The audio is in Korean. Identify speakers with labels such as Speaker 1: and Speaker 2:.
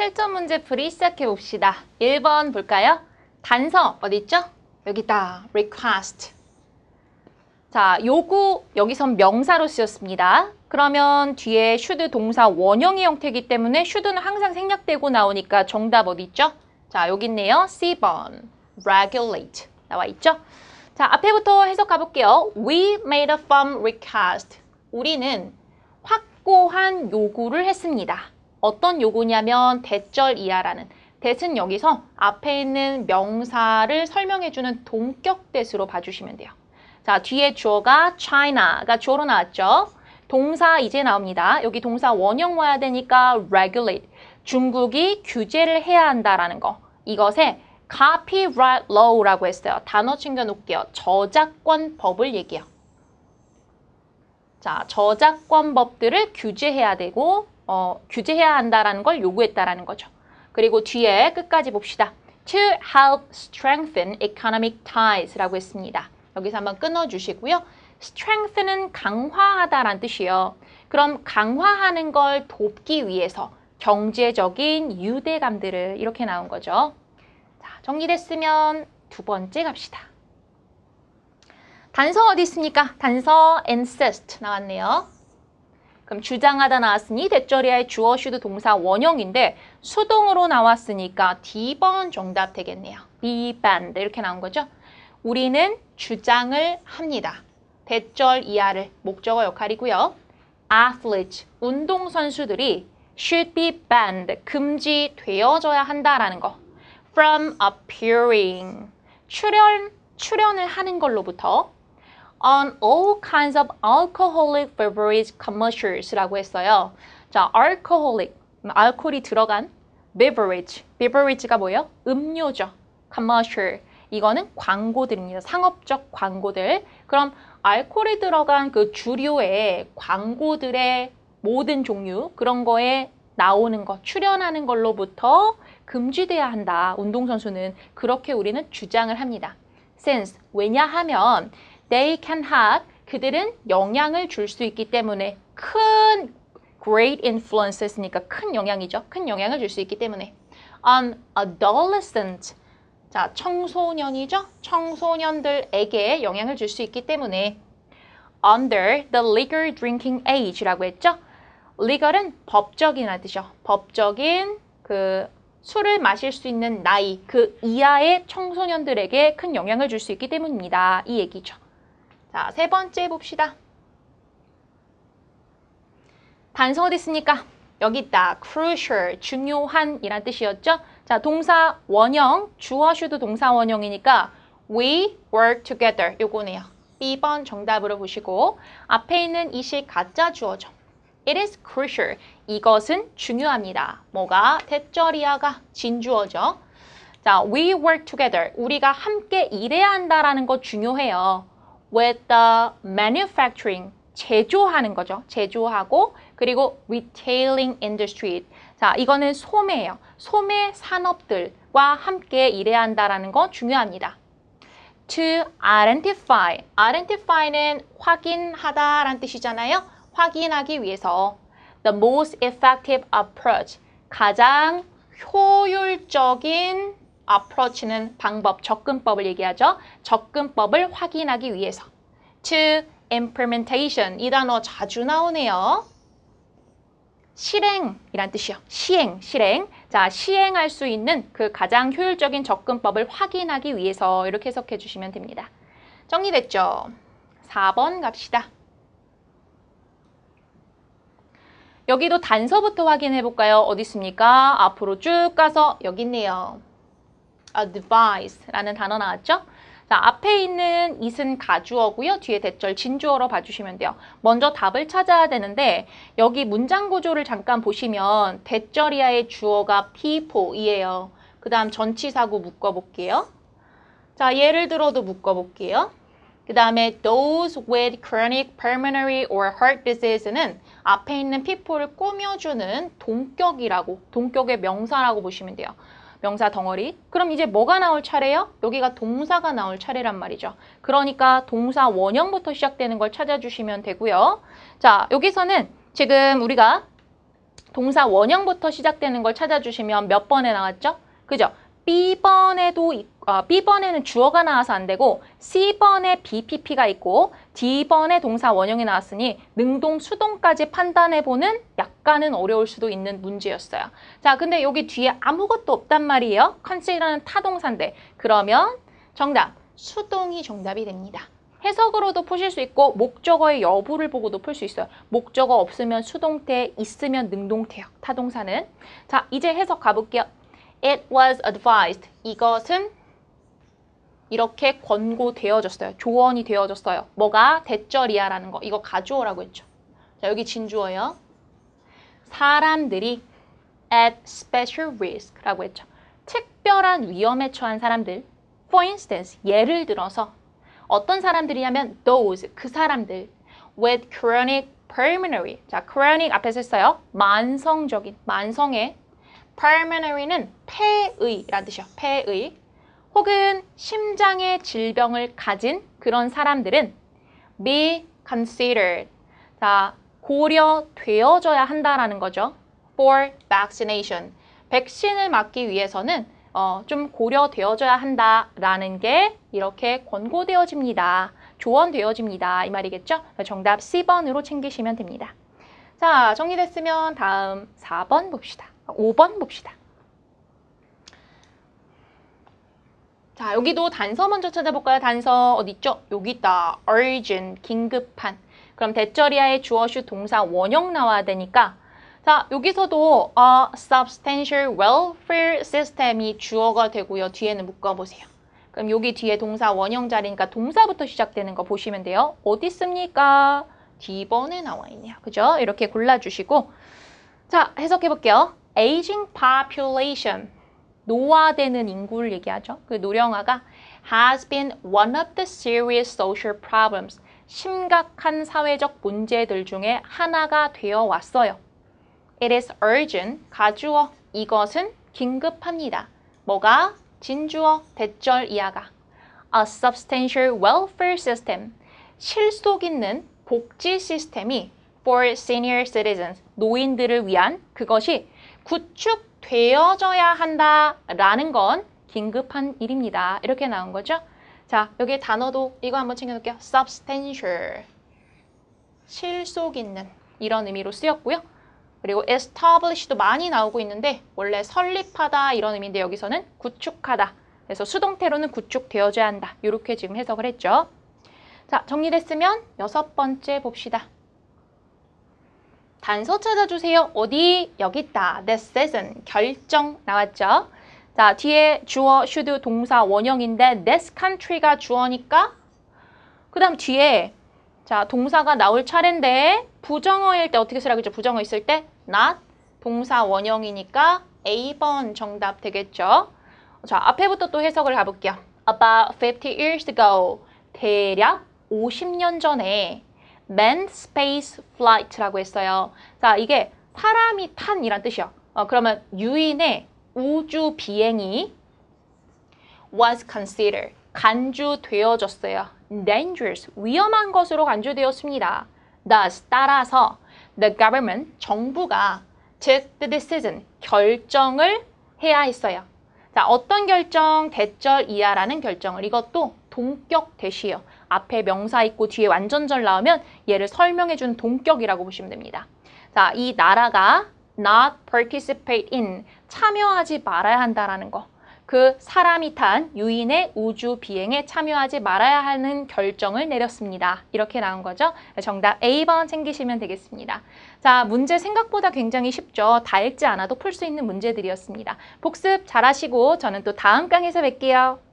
Speaker 1: 7점 문제 풀이 시작해 봅시다. 1번 볼까요? 단서 어디 있죠? 여기 있다. request. 자, 요구 여기선 명사로 쓰였습니다. 그러면 뒤에 should 동사 원형의 형태이기 때문에 should는 항상 생략되고 나오니까 정답 어디 있죠? 자, 여기 있네요. C번. regulate 나와 있죠? 자, 앞에부터 해석 가볼게요. We made a firm request. 우리는 확고한 요구를 했습니다. 어떤 요구냐면 대절 이하라는 대은 여기서 앞에 있는 명사를 설명해주는 동격 대수로 봐주시면 돼요. 자, 뒤에 주어가 China가 주어로 나왔죠. 동사 이제 나옵니다. 여기 동사 원형 와야 되니까 regulate. 중국이 규제를 해야 한다라는 거. 이것에 copyright law라고 했어요. 단어 챙겨놓을게요. 저작권 법을 얘기해요. 자, 저작권 법들을 규제해야 되고 어, 규제해야 한다라는 걸 요구했다라는 거죠. 그리고 뒤에 끝까지 봅시다. To help strengthen economic ties라고 했습니다. 여기서 한번 끊어주시고요. strengthen은 강화하다라는 뜻이에요. 그럼 강화하는 걸 돕기 위해서 경제적인 유대감들을 이렇게 나온 거죠. 자, 정리됐으면 두 번째 갑시다. 단서 어디 있습니까? 단서 insist 나왔네요. 그럼 주장하다 나왔으니 대절이야의 주어 슈드 동사 원형인데 수동으로 나왔으니까 D번 정답 되겠네요. banned 이렇게 나온 거죠. 우리는 주장을 합니다. 대절 이하를 목적어 역할이고요. athletes 운동선수들이 should be banned 금지되어져야 한다라는 거. from appearing 출연 출연을 하는 걸로부터 on all kinds of alcoholic beverage commercials라고 했어요. 자, alcoholic, 알코올이 들어간 beverage, beverage가 뭐예요? 음료죠. commercial, 이거는 광고들입니다. 상업적 광고들. 그럼 알코올이 들어간 그 주류의 광고들의 모든 종류, 그런 거에 나오는 것, 출연하는 걸로부터 금지돼야 한다. 운동선수는 그렇게 우리는 주장을 합니다. since, 왜냐하면 they can have 그들은 영향을 줄 수 있기 때문에 큰 great influence 했으니까 큰 영향이죠. 큰 영향을 줄 수 있기 때문에 on adolescent 자 청소년이죠. 청소년들에게 영향을 줄 수 있기 때문에 under the legal drinking age라고 했죠. legal은 법적이라는 뜻이죠. 법적인 그 술을 마실 수 있는 나이 그 이하의 청소년들에게 큰 영향을 줄 수 있기 때문입니다. 이 얘기죠. 자, 세 번째 봅시다. 단서 어디 있습니까? 여기 있다. crucial, 중요한 이란 뜻이었죠? 자, 동사 원형, 주어 슈드 동사 원형이니까 we work together 요거네요. B번 정답으로 보시고 앞에 있는 이식 가짜 주어죠. It is crucial. 이것은 중요합니다. 뭐가? 대절이야가 진주어죠. 자, we work together. 우리가 함께 일해야 한다라는 거 중요해요. With the manufacturing 제조하는 거죠. 제조하고 그리고 retailing industry. 자, 이거는 소매예요. 소매 산업들과 함께 일해야 한다라는 거 중요합니다. to identify. identify는 확인하다라는 뜻이잖아요. 확인하기 위해서 the most effective approach. 가장 효율적인 approach는 방법, 접근법을 얘기하죠. 접근법을 확인하기 위해서. to implementation 이 단어 자주 나오네요. 실행이란 뜻이요. 시행, 실행. 자, 시행할 수 있는 그 가장 효율적인 접근법을 확인하기 위해서 이렇게 해석해 주시면 됩니다. 정리됐죠? 4번 갑시다. 여기도 단서부터 확인해 볼까요? 어디 있습니까? 앞으로 쭉 가서 여기 있네요. Advice라는 단어 나왔죠? 자, 앞에 있는 it은 가주어고요. 뒤에 대절 진주어로 봐주시면 돼요. 먼저 답을 찾아야 되는데 여기 문장 구조를 잠깐 보시면 대절이야의 주어가 people이에요. 그 다음 전치사구 묶어볼게요. 자, 예를 들어도 묶어볼게요. 그 다음에 those with chronic pulmonary or heart disease는 앞에 있는 people를 꾸며주는 동격이라고, 동격의 명사라고 보시면 돼요. 명사 덩어리. 그럼 이제 뭐가 나올 차례요? 여기가 동사가 나올 차례란 말이죠. 그러니까 동사 원형부터 시작되는 걸 찾아주시면 되고요. 자, 여기서는 지금 우리가 동사 원형부터 시작되는 걸 찾아주시면 몇 번에 나왔죠? 그죠? B번에도 있- 어, B번에는 주어가 나와서 안 되고 C번에 BPP가 있고 D번에 동사 원형이 나왔으니 능동, 수동까지 판단해보는 약간은 어려울 수도 있는 문제였어요. 자, 근데 여기 뒤에 아무것도 없단 말이에요. consider는 타동사인데 그러면 정답, 수동이 정답이 됩니다. 해석으로도 푸실 수 있고 목적어의 여부를 보고도 풀 수 있어요. 목적어 없으면 수동태, 있으면 능동태요. 타동사는. 자, 이제 해석 가볼게요. It was advised. 이것은 이렇게 권고되어졌어요. 조언이 되어졌어요. 뭐가 대절이야라는 거. 이거 가주어라고 했죠. 자, 여기 진주어요. 사람들이 at special risk라고 했죠. 특별한 위험에 처한 사람들. For instance, 예를 들어서 어떤 사람들이냐면 those, 그 사람들 with chronic pulmonary. 자, chronic 앞에서 했어요. 만성적인, 만성의 pulmonary는 폐의라는 뜻이요. 폐의. 혹은 심장의 질병을 가진 그런 사람들은 be considered. 자, 고려되어져야 한다라는 거죠. for vaccination. 백신을 맞기 위해서는 어, 좀 고려되어져야 한다라는 게 이렇게 권고되어집니다. 조언되어집니다. 이 말이겠죠? 정답 C번으로 챙기시면 됩니다. 자, 정리됐으면 다음 4번 봅시다. 5번 봅시다. 자, 여기도 단서 먼저 찾아볼까요? 단서 어디 있죠? 여기 있다. urgent, 긴급한. 그럼 대절이야의 주어슈 동사 원형 나와야 되니까 자, 여기서도 어, substantial welfare system이 주어가 되고요. 뒤에는 묶어보세요. 그럼 여기 뒤에 동사 원형 자리니까 동사부터 시작되는 거 보시면 돼요. 어디 있습니까? D번에 나와 있네요. 그죠? 이렇게 골라주시고 자, 해석해볼게요. Aging population 노화되는 인구를 얘기하죠. 그 노령화가 has been one of the serious social problems 심각한 사회적 문제들 중에 하나가 되어 왔어요. It is urgent, 가주어. 이것은 긴급합니다. 뭐가? 진주어, 대절 이하가. A substantial welfare system. 실속 있는 복지 시스템이 for senior citizens, 노인들을 위한 그것이 구축되어져야 한다라는 건 긴급한 일입니다. 이렇게 나온 거죠. 자, 여기 단어도 이거 한번 챙겨놓을게요. substantial. 실속 있는 이런 의미로 쓰였고요. 그리고 establish도 많이 나오고 있는데 원래 설립하다 이런 의미인데 여기서는 구축하다. 그래서 수동태로는 구축되어져야 한다. 이렇게 지금 해석을 했죠. 자, 정리됐으면 여섯 번째 봅시다. 단서 찾아주세요. 어디? 여기 있다. decision, 결정 나왔죠? 자, 뒤에 주어, should 동사 원형인데 this country가 주어니까 그 다음 뒤에 자, 동사가 나올 차례인데 부정어일 때 어떻게 쓰라고 했죠? 부정어 있을 때 not 동사 원형이니까 A번 정답 되겠죠? 자, 앞에부터 또 해석을 가볼게요. About 50 years ago 대략 50년 전에 manned space flight라고 했어요. 자, 이게 사람이 탄 이란 뜻이요. 어, 그러면 유인의 우주 비행이 was considered 간주되어졌어요. dangerous 위험한 것으로 간주되었습니다. thus 따라서 the government 정부가 took the decision 결정을 해야 했어요. 자, 어떤 결정? 대절 이하라는 결정을 이것도 동격 대시예요. 앞에 명사 있고 뒤에 완전절 나오면 얘를 설명해 주는 동격이라고 보시면 됩니다. 자, 이 나라가 not participate in 참여하지 말아야 한다라는 거. 그 사람이 탄 유인의 우주 비행에 참여하지 말아야 하는 결정을 내렸습니다. 이렇게 나온 거죠. 정답 A번 챙기시면 되겠습니다. 자, 문제 생각보다 굉장히 쉽죠. 다 읽지 않아도 풀 수 있는 문제들이었습니다. 복습 잘하시고 저는 또 다음 강에서 뵐게요.